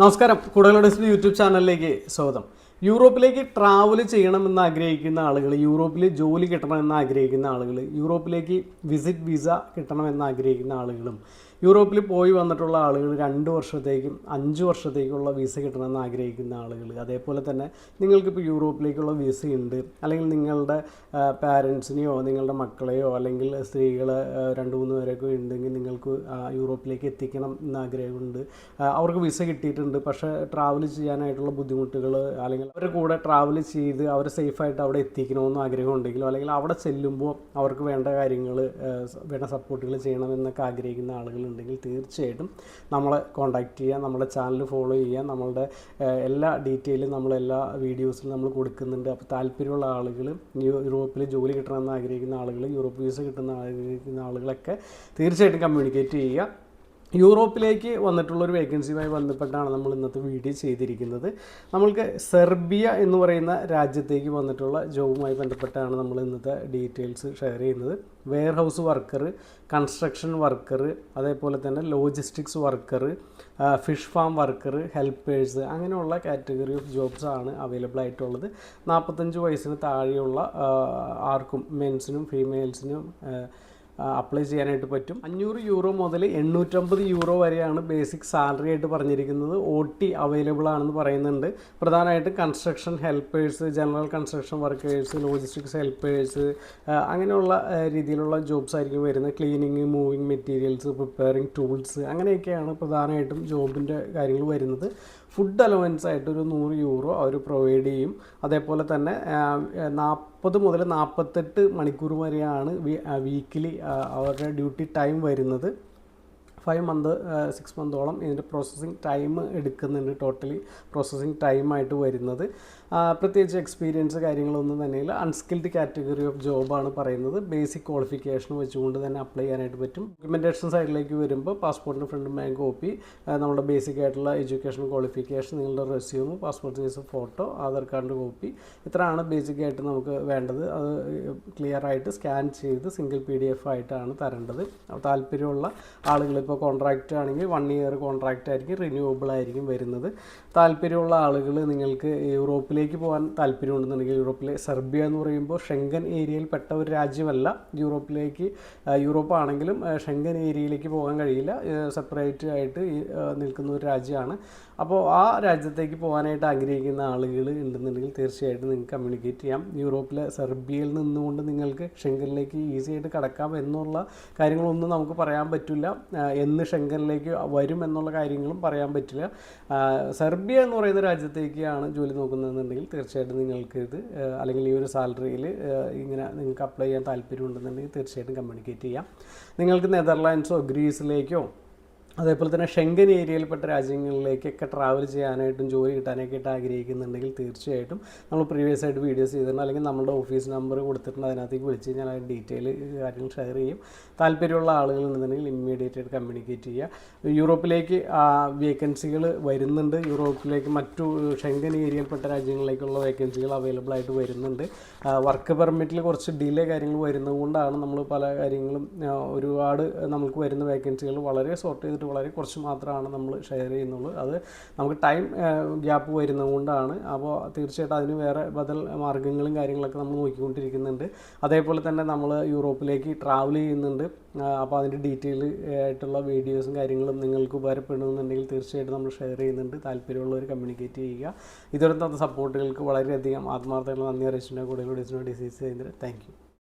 നമസ്കാരം. കൂടുതൽ യൂട്യൂബ് ചാനലിലേക്ക് സ്വാഗതം. യൂറോപ്പിലേക്ക് ട്രാവൽ ചെയ്യണമെന്ന് ആഗ്രഹിക്കുന്ന ആളുകൾ യൂറോപ്പിൽ ജോലി കിട്ടണമെന്ന് ആഗ്രഹിക്കുന്ന ആളുകൾ യൂറോപ്പിലേക്ക് വിസിറ്റ് വിസ കിട്ടണമെന്ന് ആഗ്രഹിക്കുന്ന ആളുകളും യൂറോപ്പിൽ പോയി വന്നിട്ടുള്ള ആളുകൾ രണ്ട് വർഷത്തേക്കും അഞ്ച് വർഷത്തേക്കുള്ള വിസ കിട്ടണമെന്ന് ആഗ്രഹിക്കുന്ന ആളുകൾ അതേപോലെ തന്നെ നിങ്ങൾക്കിപ്പോൾ യൂറോപ്പിലേക്കുള്ള വിസ ഉണ്ട്. അല്ലെങ്കിൽ നിങ്ങളുടെ പാരൻസിനെയോ നിങ്ങളുടെ മക്കളെയോ അല്ലെങ്കിൽ സ്ത്രീകൾ രണ്ട് മൂന്ന് പേരൊക്കെ ഉണ്ടെങ്കിൽ നിങ്ങൾക്ക് യൂറോപ്പിലേക്ക് എത്തിക്കണം എന്ന് ആഗ്രഹമുണ്ട്. അവർക്ക് വിസ കിട്ടിയിട്ടുണ്ട്. പക്ഷേ ട്രാവൽ ചെയ്യാനായിട്ടുള്ള ബുദ്ധിമുട്ടുകൾ അല്ലെങ്കിൽ അവരുടെ കൂടെ ട്രാവൽ ചെയ്ത് അവരെ സേഫായിട്ട് അവിടെ എത്തിക്കണമെന്ന് ആഗ്രഹം ഉണ്ടെങ്കിലും അല്ലെങ്കിൽ അവിടെ ചെല്ലുമ്പോൾ അവർക്ക് വേണ്ട കാര്യങ്ങൾ വേണ്ട സപ്പോർട്ടുകൾ ചെയ്യണമെന്നൊക്കെ ആഗ്രഹിക്കുന്ന ആളുകളുണ്ടെങ്കിൽ തീർച്ചയായിട്ടും നമ്മളെ കോൺടാക്റ്റ് ചെയ്യുക നമ്മുടെ ചാനൽ ഫോളോ ചെയ്യുക നമ്മളുടെ എല്ലാ ഡീറ്റെയിലും നമ്മളെല്ലാ വീഡിയോസിലും നമ്മൾ കൊടുക്കുന്നുണ്ട്. അപ്പോൾ താല്പര്യമുള്ള ആളുകൾ യൂറോപ്പിൽ ജോലി കിട്ടണമെന്ന് ആഗ്രഹിക്കുന്ന ആളുകൾ യൂറോപ്പ് വിസ കിട്ടുന്ന ആഗ്രഹിക്കുന്ന ആളുകളൊക്കെ തീർച്ചയായിട്ടും കമ്മ്യൂണിക്കേറ്റ് ചെയ്യുക. യൂറോപ്പിലേക്ക് വന്നിട്ടുള്ള ഒരു വേക്കൻസിയുമായി ബന്ധപ്പെട്ടാണ് നമ്മൾ ഇന്നത്തെ വീഡിയോ ചെയ്തിരിക്കുന്നത്. നമ്മൾക്ക് സെർബിയ എന്ന് പറയുന്ന രാജ്യത്തേക്ക് വന്നിട്ടുള്ള ജോബുമായി ബന്ധപ്പെട്ടാണ് നമ്മൾ ഇന്നത്തെ ഡീറ്റെയിൽസ് ഷെയർ ചെയ്യുന്നത്. Warehouse worker construction worker അതേപോലെ തന്നെ logistics worker fish farm worker helpers അങ്ങനെയുള്ള കാറ്റഗറി ഓഫ് ജോബ്സ് ആണ് അവൈലബിൾ ആയിട്ടുള്ളത്. നാൽപ്പത്തഞ്ച് വയസ്സിന് താഴെയുള്ള ആർക്കും മെൻസിനും ഫീമെയിൽസിനും അപ്ലൈ ചെയ്യാനായിട്ട് പറ്റും. അഞ്ഞൂറ് യൂറോ മുതൽ എണ്ണൂറ്റമ്പത് യൂറോ വരെയാണ് ബേസിക് സാലറി ആയിട്ട് പറഞ്ഞിരിക്കുന്നത്. ഒ ടി അവൈലബിൾ ആണെന്ന് പറയുന്നുണ്ട്. പ്രധാനമായിട്ടും construction helpers general construction workers logistics helpers അങ്ങനെയുള്ള രീതിയിലുള്ള ജോബ്സ് ആയിരിക്കും വരുന്നത്. Cleaning moving materials preparing tools അങ്ങനെയൊക്കെയാണ് പ്രധാനമായിട്ടും ജോബിന്റെ കാര്യങ്ങൾ വരുന്നത്. ഫുഡ് അലവൻസ് ആയിട്ട് ഒരു നൂറ് യൂറോ അവർ പ്രൊവൈഡ് ചെയ്യും. അതേപോലെ തന്നെ നാൽപ്പത് മുതൽ നാൽപ്പത്തെട്ട് മണിക്കൂർ വരെയാണ് വീക്കിലി അവരുടെ ഡ്യൂട്ടി ടൈം വരുന്നത്. ഫൈവ് മന്ത് സിക്സ് മന്തോളം ഇതിന്റെ പ്രോസസ്സിങ് ടൈം എടുക്കുന്നുണ്ട്. ടോട്ടലി പ്രോസസ്സിങ് ടൈമായിട്ട് വരുന്നത്. പ്രത്യേകിച്ച് എക്സ്പീരിയൻസ് കാര്യങ്ങളൊന്നും തന്നെയില്ല. അൺസ്കിൽഡ് കാറ്റഗറി ഓഫ് ജോബാണ് പറയുന്നത്. ബേസിക് ക്വാളിഫിക്കേഷൻ വെച്ചുകൊണ്ട് തന്നെ അപ്ലൈ ചെയ്യാനായിട്ട് പറ്റും. ഡോക്യുമെന്റേഷൻ സൈഡിലേക്ക് വരുമ്പോൾ പാസ്പോർട്ടിന്റെ ഫ്രണ്ട് ബാങ്ക് കോപ്പി നമ്മുടെ ബേസിക് ആയിട്ടുള്ള എഡ്യൂക്കേഷൻ ക്വാളിഫിക്കേഷൻ നിങ്ങളുടെ resume passport size photo Aadhaar കാർഡിന്റെ കോപ്പി ഇത്രയാണ് ബേസിക് ആയിട്ട് നമുക്ക് വേണ്ടത്. അത് ക്ലിയർ ആയിട്ട് സ്കാൻ ചെയ്ത് സിംഗിൾ പി ഡി എഫ് ആയിട്ടാണ് തരേണ്ടത്. താല്പര്യമുള്ള ആളുകൾ ഇപ്പോൾ കോൺട്രാക്റ്റ് ആണെങ്കിൽ വൺ ഇയർ കോൺട്രാക്റ്റ് ആയിരിക്കും റിന്യൂവബിൾ ആയിരിക്കും വരുന്നത്. താല്പര്യമുള്ള ആളുകൾ നിങ്ങൾക്ക് യൂറോപ്പിലേക്ക് പോകാൻ താല്പര്യമുണ്ടെന്നുണ്ടെങ്കിൽ യൂറോപ്പിലെ സെർബിയ എന്ന് പറയുമ്പോൾ ഷെങ്കൻ ഏരിയയിൽ പെട്ട ഒരു രാജ്യമല്ല. യൂറോപ്പിലേക്ക് യൂറോപ്പ് ആണെങ്കിലും ഷെങ്കൻ ഏരിയയിലേക്ക് പോകാൻ കഴിയില്ല. സെപ്പറേറ്റ് ആയിട്ട് നിൽക്കുന്ന ഒരു രാജ്യമാണ്. അപ്പോൾ ആ രാജ്യത്തേക്ക് പോകാനായിട്ട് ആഗ്രഹിക്കുന്ന ആളുകൾ ഉണ്ടെന്നുണ്ടെങ്കിൽ തീർച്ചയായിട്ടും നിങ്ങൾക്ക് കമ്മ്യൂണിക്കേറ്റ് ചെയ്യാം. യൂറോപ്പിലെ സെർബിയയിൽ നിന്നുകൊണ്ട് നിങ്ങൾക്ക് ഷെങ്കനിലേക്ക് ഈസി ആയിട്ട് കടക്കാം എന്നുള്ള കാര്യങ്ങളൊന്നും നമുക്ക് പറയാൻ പറ്റില്ല. എന്ന് ഷെങ്കനിലേക്ക് വരും എന്നുള്ള കാര്യങ്ങളും പറയാൻ പറ്റില്ല. സെർബിയ എന്ന് പറയുന്ന രാജ്യത്തേക്കാണ് ജോലി നോക്കുന്നതെന്നുണ്ടെങ്കിൽ തീർച്ചയായിട്ടും നിങ്ങൾക്ക് ഇത് അല്ലെങ്കിൽ ഈ ഒരു സാലറിയിൽ ഇങ്ങനെ നിങ്ങൾക്ക് അപ്ലൈ ചെയ്യാൻ താല്പര്യമുണ്ടെന്നുണ്ടെങ്കിൽ തീർച്ചയായിട്ടും കമ്മ്യൂണിക്കേറ്റ് ചെയ്യാം. നിങ്ങൾക്ക് നെതർലാൻഡ്സോ ഗ്രീസിലേക്കോ അതേപോലെ തന്നെ ഷെങ്കൻ ഏരിയയിൽപ്പെട്ട രാജ്യങ്ങളിലേക്കൊക്കെ ട്രാവൽ ചെയ്യാനായിട്ടും ജോലി കിട്ടാനൊക്കെ ആയിട്ട് ആഗ്രഹിക്കുന്നുണ്ടെങ്കിൽ തീർച്ചയായിട്ടും നമ്മൾ പ്രീവിയസ് ആയിട്ട് വീഡിയോസ് ചെയ്തിട്ടുണ്ട്. അല്ലെങ്കിൽ നമ്മുടെ ഓഫീസ് നമ്പർ കൊടുത്തിട്ടുണ്ട്. അതിനകത്തേക്ക് വിളിച്ച് കഴിഞ്ഞാൽ അതിന്റെ ഡീറ്റെയിൽ കാര്യങ്ങൾ ഷെയർ ചെയ്യും. താല്പര്യമുള്ള ആളുകൾ ഉണ്ടെന്നുണ്ടെങ്കിൽ ഇമ്മീഡിയറ്റ് ആയിട്ട് കമ്മ്യൂണിക്കേറ്റ് ചെയ്യുക. യൂറോപ്പിലേക്ക് വേക്കൻസികൾ വരുന്നുണ്ട്. യൂറോപ്പിലേക്ക് മറ്റു ഷെങ്കൻ ഏരിയയിൽപ്പെട്ട രാജ്യങ്ങളിലേക്കുള്ള വേക്കൻസികൾ അവൈലബിൾ ആയിട്ട് വരുന്നുണ്ട്. വർക്ക് പെർമിറ്റിൽ കുറച്ച് ഡിലേ കാര്യങ്ങൾ വരുന്നതുകൊണ്ടാണ് നമ്മൾ പല കാര്യങ്ങളും ഒരുപാട് നമുക്ക് വരുന്ന വേക്കൻസികൾ വളരെ സോർട്ട് ചെയ്തിട്ട് വളരെ കുറച്ച് മാത്രമാണ് നമ്മൾ ഷെയർ ചെയ്യുന്നുള്ളൂ. അത് നമുക്ക് ടൈം ഗ്യാപ്പ് വരുന്നത് കൊണ്ടാണ് അപ്പോൾ തീർച്ചയായിട്ടും അതിന് വേറെ ബദൽ മാർഗങ്ങളും കാര്യങ്ങളൊക്കെ നമ്മൾ നോക്കിക്കൊണ്ടിരിക്കുന്നുണ്ട്. അതേപോലെ തന്നെ നമ്മൾ യൂറോപ്പിലേക്ക് ട്രാവൽ ചെയ്യുന്നുണ്ട്. അപ്പോൾ അതിന്റെ ഡീറ്റെയിൽ ആയിട്ടുള്ള വീഡിയോസും കാര്യങ്ങളും നിങ്ങൾക്ക് ഉപകാരപ്പെടുന്നുണ്ടെങ്കിൽ തീർച്ചയായിട്ടും നമ്മൾ ഷെയർ ചെയ്യുന്നുണ്ട്. താല്പര്യമുള്ളവർ കമ്മ്യൂണിക്കേറ്റ് ചെയ്യുക. ഇതുവരെ തന്ന സപ്പോർട്ടുകൾക്ക് വളരെയധികം ആത്മാർത്ഥമായിട്ടുള്ള നന്ദി. അറിയിച്ചിട്ടുണ്ട് കൂടുതൽ ഡിസീസ് കേന്ദ്രം താങ്ക് യു